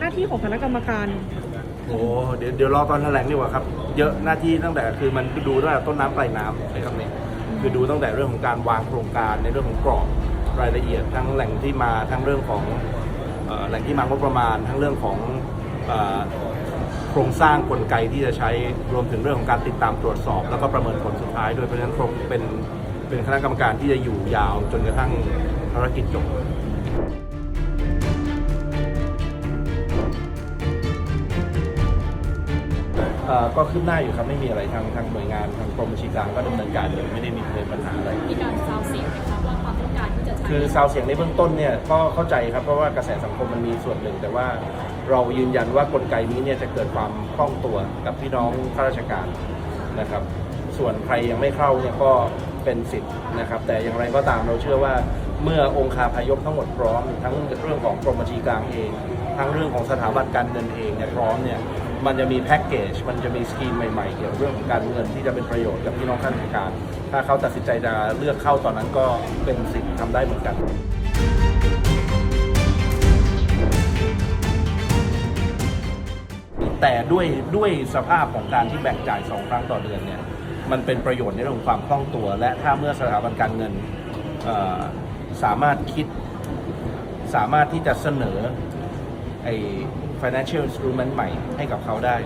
หน้าที่ของคณะกรรมการโอ้เดี๋ยวเดี๋ยวรอตอนแถลงดีกว่าครับ เยอะหน้าที่ตั้งแต่คือมันดูตั้งแต่ต้นน้ำปลายน้ำใช้คำนี้คือดูตั้งแต่เรื่องของการวางโครงการในเรื่องของกรอบรายละเอียดทั้งแหล่งที่มาทั้งเรื่องของแหล่งที่มางบประมาณ ทั้งเรื่องของโครงสร้างกลไกที่จะใช้รวมถึงเรื่องของการติดตามตรวจสอบ แล้วก็ประเมินผลสุดท้ายด้วยเพราะฉะนั้นคงเป็นเป็นคณะกรรมการที่จะอยู่ยาวจนกระทั่งภารกิจจบ ก็คืบหน้าอยู่ครับไม่มีอะไรทางทางหน่วยงานทางกรมบัญชีกลางก็ดำเนินการอยู่ไม่ได้มีปัญหาอะไร มีการซาวเสียงไหมคะว่าความต้องการที่จะใช้คือซาวเสียงในเบื้องต้นเนี่ยก็เข้าใจครับเพราะว่ากระแสสังคมมันมีส่วนหนึ่ง แต่ว่าเรายืนยันว่ากลไกนี้เนี่ยจะเกิดความคล่องตัวกับพี่น้องข้าราชการนะครับ ส่วนใครยังไม่เข้าเนี่ยก็เป็นสิทธิ์นะครับ แต่อย่างไรก็ตามเราเชื่อว่าเมื่อองค์คาพยพทั้งหมดพร้อม ทั้งเรื่องของกรมบัญชีกลางเอง ทั้งเรื่องของสถาบันการเงินเองเนี่ยพร้อมเนี่ย มันจะมีแพ็กเกจ มันจะมีสกีมใหม่ๆ เกี่ยวกับเรื่องของการเงินที่จะเป็นประโยชน์กับพี่น้องข้าราชการ ถ้าเขาตัดสินใจจะเลือกเข้าตอนนั้นก็เป็นสิทธิ์ทำได้เหมือนกันแต่ด้วยด้วยสภาพของการที่แบ่งจ่ายสองครั้งต่อเดือนเนี่ยมันเป็นประโยชน์ในเรื่องของความคล่องตัว และถ้าเมื่อสถาบันการเงินสามารถคิด สามารถที่จะเสนอไอ financial instrument ใหม่ให้กับเขาได้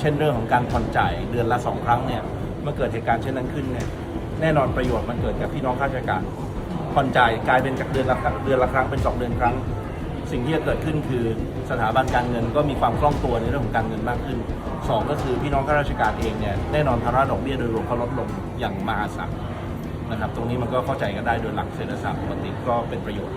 เช่นเรื่องของการผ่อนจ่ายเดือนละสองครั้งเนี่ยเมื่อเกิดเหตุการณ์เช่นนั้นขึ้นเนี่ยแน่นอนประโยชน์มันเกิดกับพี่น้องข้าราชการผ่อนจ่ายกลายเป็นจากเดือนละเดือนละครั้งเป็นสองเดือนครั้ง สิ่งที่จะเกิดขึ้นคือสถาบันการเงินก็มีความคล่องตัวในเรื่องของการเงินมากขึ้นสองก็คือพี่น้องข้าราชการเองเนี่ยแน่นอนภาระดอกเบี้ยโดยรวมเขาลดลงอย่างมหาศาลนะครับตรงนี้มันก็เข้าใจกันได้โดยหลักเศรษฐศาสตร์ปกติก็เป็นประโยชน์